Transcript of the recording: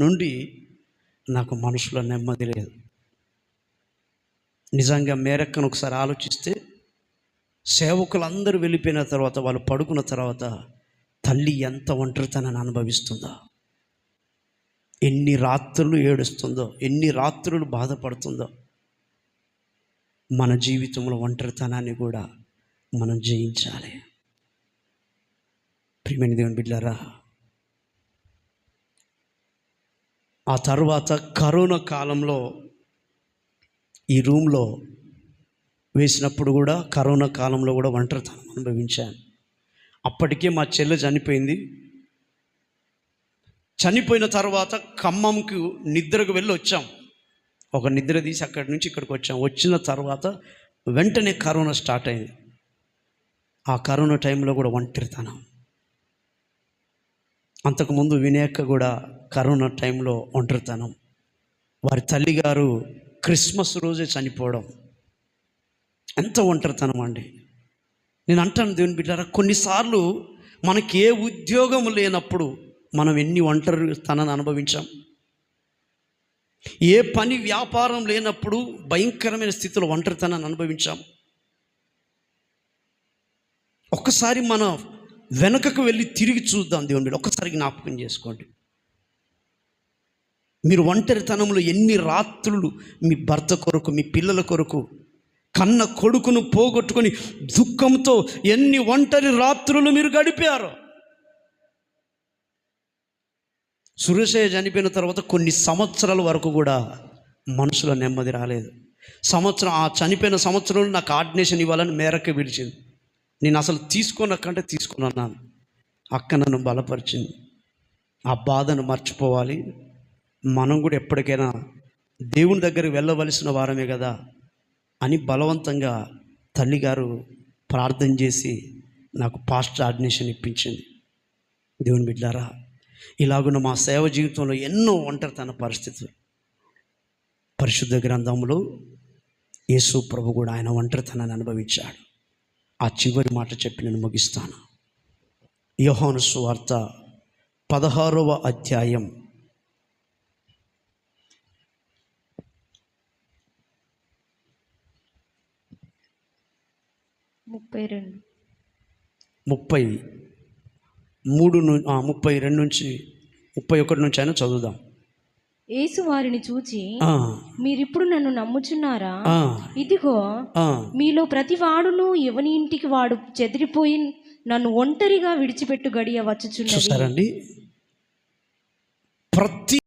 నుండి నాకు మనసులో నెమ్మది లేదు. నిజంగా మేరక్కను ఒకసారి ఆలోచిస్తే సేవకులందరూ వెళ్ళిపోయిన తర్వాత వాళ్ళు పడుకున్న తర్వాత తల్లి ఎంత ఒంటరితనాన్ని అనుభవిస్తుందో ఎన్ని రాత్రులు ఏడుస్తుందో ఎన్ని రాత్రులు బాధపడుతుందో మన జీవితంలో ఒంటరితనాన్ని కూడా మనం జయించాలి. ప్రియమైన దేవుని బిడ్డారా ఆ తర్వాత కరోనా కాలంలో ఈ రూమ్లో వేసినప్పుడు కూడా కరోనా కాలంలో కూడా ఒంటరితనం అనుభవించాను. అప్పటికే మా చెల్లె చనిపోయింది. చనిపోయిన తర్వాత ఖమ్మంకు నిద్రకు వెళ్ళి వచ్చాం. ఒక నిద్ర తీసి అక్కడి నుంచి ఇక్కడికి వచ్చాం. వచ్చిన తర్వాత వెంటనే కరోనా స్టార్ట్ అయింది. ఆ కరోనా టైంలో కూడా ఒంటరితనం. అంతకుముందు వినాయక కూడా కరోనా టైంలో ఒంటరితనం. వారి తల్లిగారు క్రిస్మస్ రోజే చనిపోవడం. ఎంత ఒంటరితనం అండి. నేను అంటాను దేవుని బిడ్డారా కొన్నిసార్లు మనకి ఏ ఉద్యోగం లేనప్పుడు మనం ఎన్ని ఒంటరితనాన్ని అనుభవించాం. ఏ పని వ్యాపారం లేనప్పుడు భయంకరమైన స్థితిలో ఒంటరితనాన్ని అనుభవించాం. ఒక్కసారి మన వెనుకకు వెళ్ళి తిరిగి చూద్దాం దేవుని ఒక్కసారి జ్ఞాపకం చేసుకోండి. మీరు ఒంటరితనంలో ఎన్ని రాత్రులు మీ భర్త కొరకు మీ పిల్లల కొరకు కన్న కొడుకును పోగొట్టుకొని దుఃఖంతో ఎన్ని ఒంటరి రాత్రులు మీరు గడిపారు. సురేషయ్య చనిపోయిన తర్వాత కొన్ని సంవత్సరాల వరకు కూడా మనసులో నెమ్మది రాలేదు. సంవత్సరం ఆ చనిపోయిన సంవత్సరంలో నాకు ఆర్డినేషన్ ఇవ్వాలని మేరకు పిలిచింది. నేను అసలు తీసుకోనక్కంటే తీసుకున్నాను. అక్క నన్ను బలపరిచింది. ఆ బాధను మర్చిపోవాలి. మనం కూడా ఎప్పటికైనా దేవుని దగ్గరికి వెళ్ళవలసిన వారమే కదా అని బలవంతంగా తల్లిగారు ప్రార్థన చేసి నాకు పాస్ట్ ఆర్డినేషన్ ఇప్పించింది. దేవుని బిడ్డారా ఇలాగున్న మా సేవ జీవితంలో ఎన్నో ఒంటరితన పరిస్థితులు. పరిశుద్ధ గ్రంథంలో యేసు ప్రభు కూడా ఆయన ఒంటరితనాన్ని అనుభవించాడు. ఆ చివరి మాట చెప్పి నేను ముగిస్తాను. యోహాను సువార్త పదహారవ అధ్యాయం. ముప్పై రెండు. ముప్పై మూడు ముప్పై రెండు నుంచి ముప్పై ఒకటి నుంచి అయినా చదువుదాం. యేసు వారిని చూచి మీరిప్పుడు నన్ను నమ్ముచున్నారా? ఇదిగో. మీలో ప్రతి వాడును ఎవని ఇంటికి వాడు చెదిరిపోయి నన్ను ఒంటరిగా విడిచిపెట్టు గడియ వచ్చుచున్నది. చూసారండి? ప్రతి